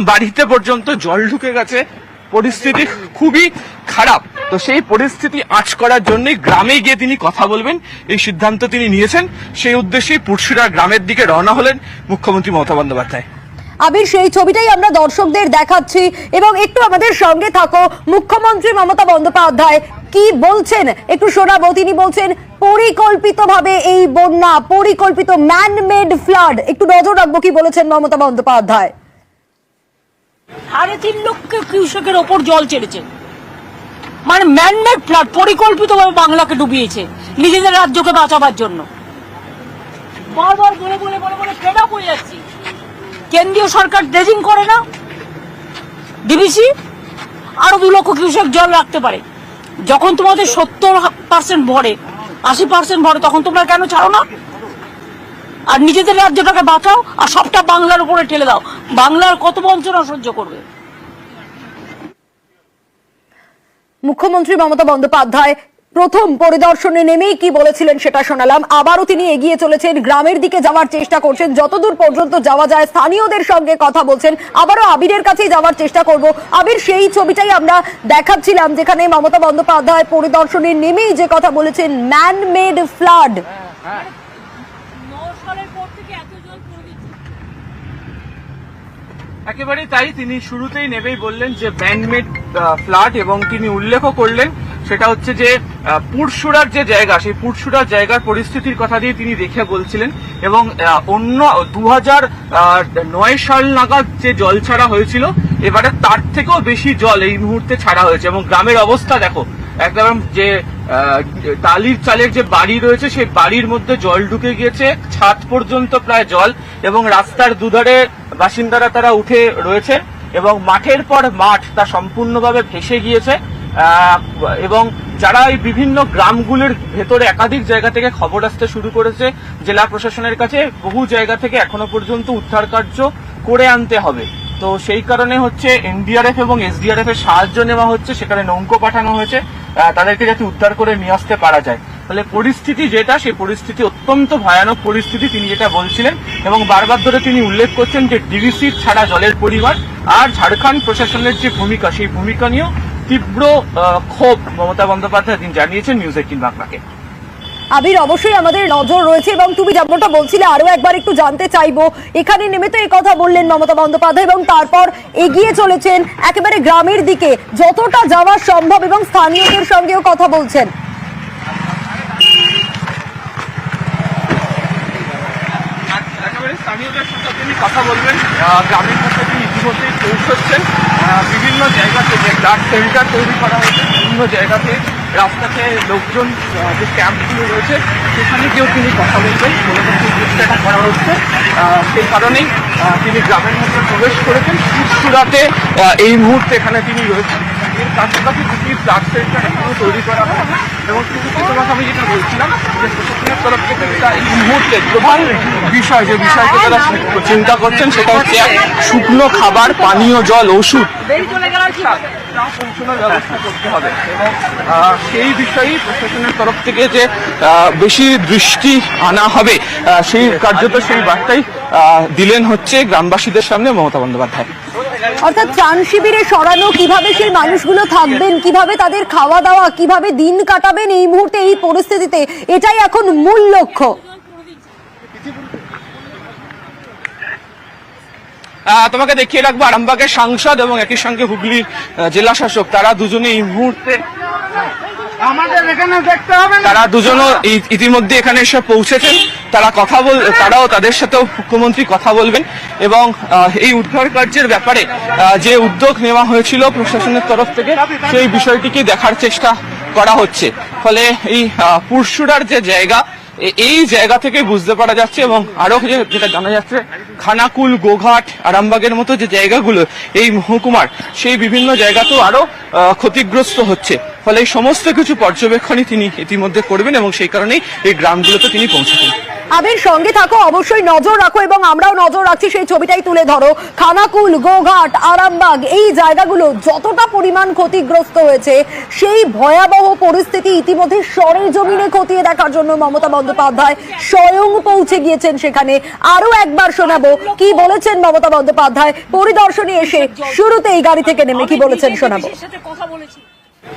বাড়িতে পর্যন্ত জল ঢুকে গেছে। পরিস্থিতি খুবই খারাপ। তো সেই পরিস্থিতি আঁচ করার জন্যই গ্রামে গিয়ে তিনি কথা বলবেন। এই সিদ্ধান্ত তিনি নিয়েছেন। সেই উদ্দেশ্যেই পুরসুরা গ্রামের দিকে রওনা হলেন মুখ্যমন্ত্রী মমতা বন্দ্যোপাধ্যায়। আবির, সেই ছবিটাই আমরা দর্শকদের দেখাচ্ছি এবং একটু আমাদের সঙ্গে থাকো মুখ্যমন্ত্রী মমতা বন্দ্যোপাধ্যায়। কি বলছেন? একটু শোনাবো। তিনি বলছেন, পরিকল্পিতভাবে এই বন্যা, পরিকল্পিত ম্যান মেড ফ্লাড একটু নজর রাখব কি বলেছেন মমতা বন্দ্যোপাধ্যায়। সাড়ে তিন লক্ষ কিউসেকের ওপর জল ছেড়েছে মানে ম্যানমেড ফ্লাড পরিকল্পিতভাবে বাংলাকে ডুবিয়েছে নিজেদের রাজ্যকে বাঁচাবার জন্য। কেন্দ্রীয় সরকার ড্রেজিং করে না? ডিবিসি আরও দু লক্ষ কৃষক জল রাখতে পারে। যখন তোমাদের সত্তর পার্সেন্ট ভরে, আশি পার্সেন্ট ভরে, তখন তোমরা কেন ছাড়ো না? আর নিজেদের রাজ্যটাকে বাঁচাও আর সবটা বাংলার উপরে ঠেলে দাও। বাংলার কত বঞ্চনা সহ্য করবে? মুখ্যমন্ত্রী মমতা বন্দ্যোপাধ্যায় প্রথম পরিদর্শনে নেমেই কি বলেছিলেন সেটা শোনালাম। আবারও তিনি এগিয়ে চলেছেন গ্রামের দিকে যাওয়ার চেষ্টা করছেন। যতদূর পর্যন্ত যাওয়া যায় স্থানীয়দের সঙ্গে কথা বলছেন। আবারও আবিরের কাছেই যাওয়ার চেষ্টা করব। আবির সেই ছবিটাই আমরা দেখাচ্ছিলাম যেখানে মমতা বন্দ্যোপাধ্যায় পরিদর্শনে নেমেই যে কথা বলেছেন ম্যান মেড ফ্লাড একেবারেই তাই তিনি শুরুতেই নেবেই বললেন যে ব্যান্ডমেড ফ্ল্যাট এবং তিনি উল্লেখও করলেন, সেটা হচ্ছে যে পুরসুরার যে জায়গা, সেই পুরসুরার জায়গার পরিস্থিতির কথা দিয়ে তিনি দেখে বলছিলেন এবং অন্য দু নয় সাল নাগাদ যে জল ছাড়া হয়েছিল, এবারে তার থেকেও বেশি জল এই মুহূর্তে ছাড়া হয়েছে এবং গ্রামের অবস্থা দেখো, একদম যে টালির চালের যে বাড়ি রয়েছে, সেই বাড়ির মধ্যে জল ঢুকে গিয়েছে। ছাদ পর্যন্ত প্রায় জল এবং রাস্তার দুধারে বাসিন্দারা তারা উঠে রয়েছে এবং মাঠের পর মাঠ তা সম্পূর্ণভাবে ভেসে গিয়েছে। এবং যারা এই বিভিন্ন গ্রামগুলির ভেতরে একাধিক জায়গা থেকে খবর আসতে শুরু করেছে, জেলা প্রশাসনের কাছে বহু জায়গা থেকে এখনও পর্যন্ত উদ্ধার কার্য করে আনতে হবে। তো সেই কারণে হচ্ছে এনডিআরএফ এবং এসডিআরএফ এর সাহায্য নেওয়া হচ্ছে, সেখানে নৌকো পাঠানো হয়েছে। তাদেরকে যাতে উদ্ধার করে নিয়ে আসতে পারা যায়। তাহলে পরিস্থিতি যেটা, সেই পরিস্থিতি অত্যন্ত ভয়ানক পরিস্থিতি তিনি যেটা বলছিলেন এবং বারবার ধরে তিনি উল্লেখ করছেন যে ডিভিসির ছাড়া জলের পরিমাণ আর ঝাড়খণ্ড প্রশাসনের যে ভূমিকা, সেই ভূমিকা নিয়েও তীব্র ক্ষোভ মমতা বন্দ্যোপাধ্যায় তিনি জানিয়েছেন নিউজ এইটিন বাংলাকে। আবির, অবশ্যই আমাদের নজর রয়েছে এবং তুমি যেমনটা বলছিলে আরও একবার একটু জানতে চাইব। এখানে নেমে তো এই কথা বললেন মমতা বন্দ্যোপাধ্যায় এবং তারপর এগিয়ে চলেছেন একেবারে গ্রামের দিকে। যতটা যাওয়া সম্ভব এবং স্থানীয়দের সঙ্গেও কথা বলছেন। কথা বলবেন। গ্রামের মধ্যে তিনি পৌঁছচ্ছেন হচ্ছে বিভিন্ন জায়গা থেকে ডাক সেন্টার তৈরি করা হয়েছে, বিভিন্ন জায়গাতে রাস্তাতে লোকজন যে ক্যাম্পগুলো রয়েছে, সেখানে গিয়েও তিনি কথা বলবেন। মূলত সেই চেষ্টাটা করা হচ্ছে। সেই কারণেই তিনি গ্রামের মধ্যে প্রবেশ করেছেন। সুরাতে এই মুহূর্তে এখানে তিনি রয়েছেন। এর কাছাকাছি দুটি ব্লাড সেন্টার এখনও তৈরি করা হয়। এবং তোমাকে আমি যেটা বলছিলাম যে প্রশাসনের তরফ থেকে যেটা এই মুহূর্তে প্রধান বিষয় যে বিষয়কে তারা চিন্তা করছেন সেটা হচ্ছে এক শুকনো খাবার পানীয় জল ওষুধ। তা পৌঁছানোর ব্যবস্থা করতে হবে। এবং সেই বিষয়েই প্রশাসনের তরফ থেকে যে বেশি দৃষ্টি আনা হবে সেই কার্যত সেই বার্তাই দিলেন হচ্ছে গ্রামবাসীদের সামনে মমতা বন্দ্যোপাধ্যায়। অর্থাৎ ত্রাণ শিবিরে সরানো, কীভাবে সেই মানুষগুলো থাকবেন, কীভাবে তাদের খাওয়া দাওয়া, কীভাবে দিন কাটাবেন, এই মুহূর্তে, এই পরিস্থিতিতে, এটাই এখন মূল লক্ষ্য। তোমাকে দেখিয়ে রাখব, আরামবাগের সাংসদ এবং একই সঙ্গে হুগলির জেলা শাসক তারা দুজনে এই মুহূর্তে তারা দুজনও ইতিমধ্যে এখানে এসে পৌঁছেছেন। তারা কথা বল তারাও তাদের সাথে মুখ্যমন্ত্রী কথা বলবেন। এবং এই উদ্ধার কার্যের ব্যাপারে যে উদ্যোগ নেওয়া হয়েছিল প্রশাসনের তরফ থেকে, সেই বিষয়টিকে দেখার চেষ্টা করা হচ্ছে। ফলে এই পুরশুরার যে জায়গা এই জায়গা থেকে বুঝতে পারা যাচ্ছে এবং আরও যেটা জানা যাচ্ছে, খানাকুল, গোঘাট, আরামবাগের মতো যে জায়গাগুলো এই মহকুমার, সেই বিভিন্ন জায়গাতেও আরও ক্ষতিগ্রস্ত হচ্ছে। ফলে এই সমস্ত কিছু পর্যবেক্ষণই তিনি ইতিমধ্যে করবেন এবং সেই কারণেই এই গ্রামগুলোতে তিনি পৌঁছাবেন। আবির, সঙ্গে থাকো, অবশ্যই নজর রাখো এবং আমরাও নজর রাখছি সেই ছবিটাই তুলে ধরো। খানাকুল, গোঘাট, আরামবাগ, এই জায়গাগুলো যতটা পরিমাণ ক্ষতিগ্রস্ত হয়েছে, সেই ভয়াবহ পরিস্থিতি ইতিমধ্যে সরে জমিনে খতিয়ে দেখার জন্য মমতা বন্দ্যোপাধ্যায় স্বয়ং পৌঁছে গিয়েছেন সেখানে। আরও একবার শোনাবো, কি বলেছেন মমতা বন্দ্যোপাধ্যায়? পরিদর্শনে এসে শুরুতেই গাড়ি থেকে নেমে কি বলেছেন শোনাবো।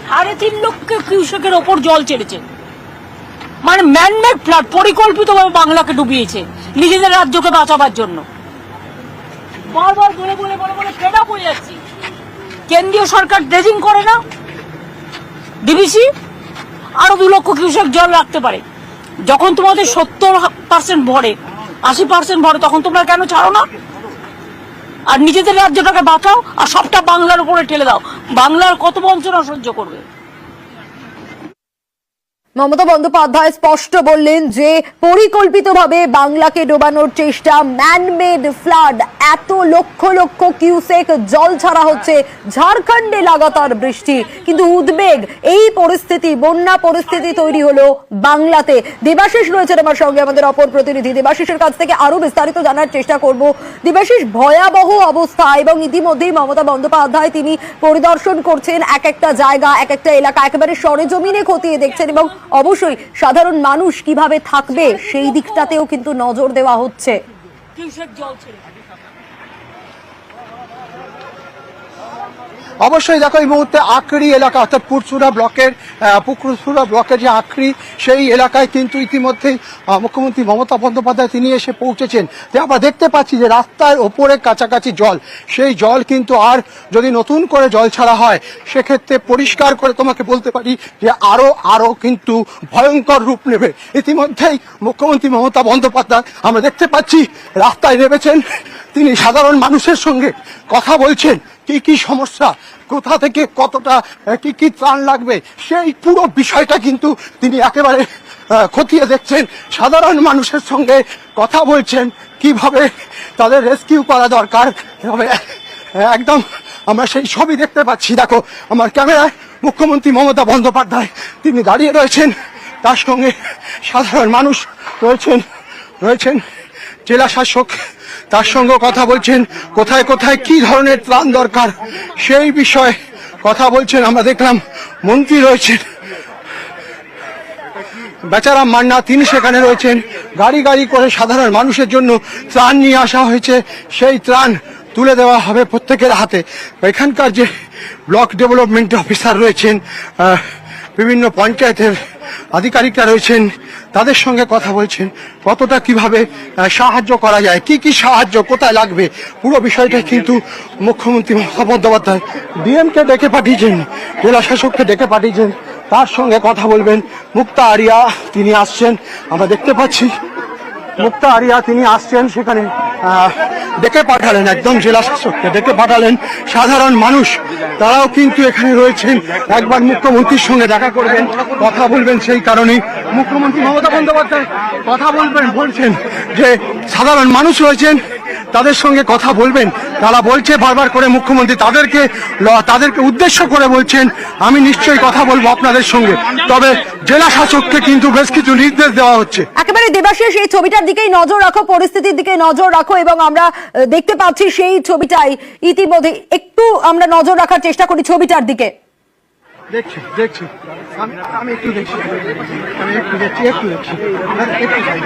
সাড়ে তিন লক্ষ কিউসেকের ওপর জল ছেড়েছে। মানে ম্যানমেড ফ্লাড পরিকল্পিতভাবে বাংলাকে ডুবিয়েছে নিজেদের রাজ্যকে বাঁচাবার জন্য। বারবার বলে যাচ্ছি? কেন্দ্রীয় সরকার ড্রেজিং করে না? ডিবিসি আরও দু লক্ষ কিউসেক জল রাখতে পারে। যখন তোমাদের সত্তর পার্সেন্ট ভরে, আশি পার্সেন্ট ভরে, তখন তোমরা কেন ছাড়ো না? আর নিজেদের রাজ্যটাকে বাঁচাও, আর সবটা বাংলার উপরে ঠেলে দাও। বাংলার কত বঞ্চনা সহ্য করবে? মমতা বন্দ্যোপাধ্যায় স্পষ্ট বললেন যে, পরিকল্পিতভাবে বাংলাকে ডোবানোর চেষ্টা ম্যানমেড ফ্লাড এত লক্ষ লক্ষ কিউসেক জল ছাড়া হচ্ছে ঝাড়খণ্ডে লাগাতার বৃষ্টি। কিন্তু উদ্বেগ, এই পরিস্থিতি, বন্যা পরিস্থিতি তৈরি হলো বাংলাতে। দেবাশিস রয়েছেন আমার সঙ্গে আমাদের অপর প্রতিনিধি। দেবাশিসের কাছ থেকে আরও বিস্তারিত জানার চেষ্টা করব। দেবাশিস, ভয়াবহ অবস্থা এবং ইতিমধ্যেই মমতা বন্দ্যোপাধ্যায় তিনি পরিদর্শন করছেন এক একটা জায়গা, এক একটা এলাকা, একেবারে সরেজমিনে খতিয়ে দেখছেন এবং অবশ্যই সাধারণ মানুষ কীভাবে থাকবে সেই দিকটাতেও কিন্তু নজর দেওয়া হচ্ছে। জল অবশ্যই দেখো এই মুহূর্তে আখড়ি এলাকা অর্থাৎ পুরসুরা ব্লকের পুকুরসুরা ব্লকের যে আখড়ি সেই এলাকায় কিন্তু ইতিমধ্যেই মুখ্যমন্ত্রী মমতা বন্দ্যোপাধ্যায় তিনি এসে পৌঁছেছেন। যে আমরা দেখতে পাচ্ছি যে রাস্তার ওপরে কাছাকাছি জল। সেই জল কিন্তু আর যদি নতুন করে জল ছাড়া হয়, সেক্ষেত্রে পরিষ্কার করে তোমাকে বলতে পারি যে আরও আরও কিন্তু ভয়ঙ্কর রূপ নেবে। ইতিমধ্যেই মুখ্যমন্ত্রী মমতা বন্দ্যোপাধ্যায় আমরা দেখতে পাচ্ছি রাস্তায় নেমেছেন। তিনি সাধারণ মানুষের সঙ্গে কথা বলছেন। কি কি সমস্যা? কোথা থেকে কতটা কি কি ত্রাণ লাগবে? সেই পুরো বিষয়টা কিন্তু তিনি একেবারে খতিয়ে দেখছেন। সাধারণ মানুষের সঙ্গে কথা বলছেন কীভাবে তাদের রেস্কিউ করা দরকার। একদম আমরা সেই ছবি দেখতে পাচ্ছি। দেখো, আমার ক্যামেরায় মুখ্যমন্ত্রী মমতা বন্দ্যোপাধ্যায়, তিনি দাঁড়িয়ে রয়েছেন। তার সঙ্গে সাধারণ মানুষ রয়েছেন রয়েছেন জেলা শাসক তার সঙ্গে কথা বলছেন, কোথায় কোথায় কি ধরনের ত্রাণ দরকার? সেই বিষয়ে কথা বলছেন, আমরা দেখলাম মন্ত্রী রয়েছেন। বেচারাম মান্না, তিনি সেখানে রয়েছেন। গাড়ি গাড়ি করে সাধারণ মানুষের জন্য ত্রাণ নিয়ে আসা হয়েছে। সেই ত্রাণ তুলে দেওয়া হবে প্রত্যেকের হাতে। এখানকার যে ব্লক ডেভেলপমেন্ট অফিসার রয়েছেন বিভিন্ন পঞ্চায়েতের আধিকারিকরা রয়েছেন, তাদের সঙ্গে কথা বলছেন, কতটা কীভাবে সাহায্য করা যায়, কি কি সাহায্য, কোথায় লাগবে, পুরো বিষয়টা কিন্তু মুখ্যমন্ত্রী মমতা বন্দ্যোপাধ্যায় ডিএমকে ডেকে পাঠিয়েছেন, জেলা শাসককে ডেকে পাঠিয়েছেন, তার সঙ্গে কথা বলবেন। মুক্তা আরিয়া তিনি আসছেন, আমরা দেখতে পাচ্ছি মুক্তা আরিয়া, তিনি আসছেন সেখানে ডেকে পাঠালেন একদম জেলা শাসককে, ডেকে পাঠালেন সাধারণ মানুষ। তারাও কিন্তু এখানে রয়েছেন। একবার মুখ্যমন্ত্রীর সঙ্গে দেখা করবেন, কথা বলবেন সেই কারণেই। মুখ্যমন্ত্রী মমতা বন্দ্যোপাধ্যায় কথা বলবেন, বলছেন যে সাধারণ মানুষ রয়েছেন তাদের সঙ্গে কথা বলবেন। তারা বলছে বারবার করে মুখ্যমন্ত্রী তাদেরকে তাদেরকে উদ্দেশ্য করে বলছেন, আমি নিশ্চয়ই কথা বলব আপনাদের সঙ্গে। তবে জেলা শাসককে কিন্তু বেশ কিছু নির্দেশ দেওয়া হচ্ছে। একেবারে দেবাশিস, এই ছবিটার দিকেই নজর রাখো, পরিস্থিতির দিকে নজর রাখো এবং আমরা দেখতে পাচ্ছি সেই ছবিটাই। ইতিমধ্যে একটু আমরা নজর রাখার চেষ্টা করি ছবিটার দিকে। দেখছি দেখছি আমি আমি একটু দেখছি আমি একটু দেখছি একটু দেখছি একটু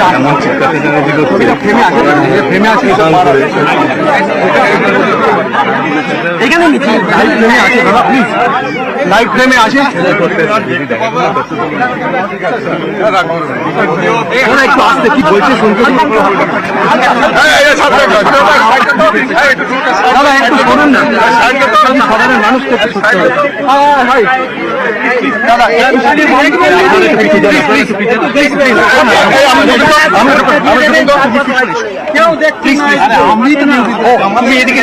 দেরি আছে ফ্রেমে আছে এখানে আছে দাদা প্লিজ লাইভ ফ্রেমে আসে ওরা একটু আসতে কি বলছে শুনতে। দাদা একটু শুনুন না। সাধারণ মানুষ করতে আমি এদিকে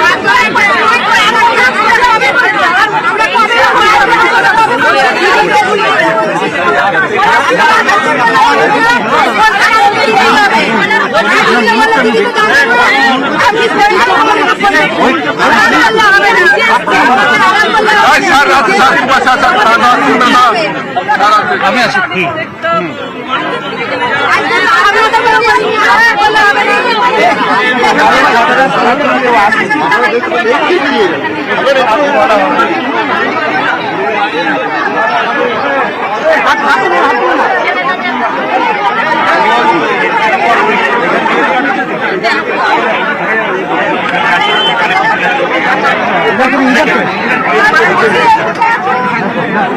শাসন হয়নি স্যার এখানে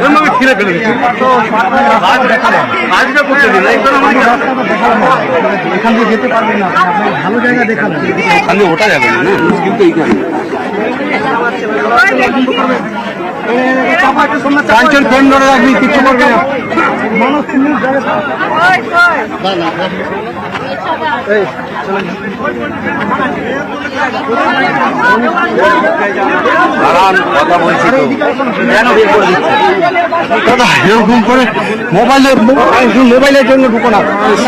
স্যার ছিঁড়ে ফেলে দিচ্ছে স্যার আমি আসি এখান থেকে যেতে পারবেন না। ভালো জায়গা দেখাবেন ওখানে ওটা যাবে না কিন্তু এইখানে। কাঞ্চন ফোন ধরে রাখবি কিছু করবে না কথা বলছি তো। দাদা এরকম করে মোবাইলে মোবাইলের জন্য ঢুকো না।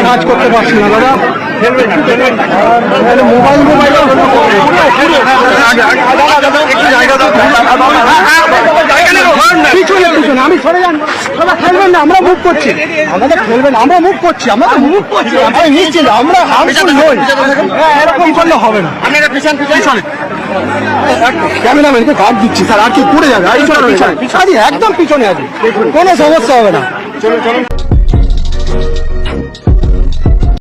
কাজ করতে পারছি না দাদা। আমি সরে যান খেলবেন না আমরা মুভ করছি আমাদের খেলবেন আমরা মুভ করছি আমরা তো করছি আমরা নিশ্চিত আমরা হামফুল নই এরকম করলে হবে না ক্যামেরাম্যানকে গার্ড দিচ্ছি স্যার আর কি পড়ে যাবে একদম পিছনে আছে কোনো সমস্যা হবে না চলো চলো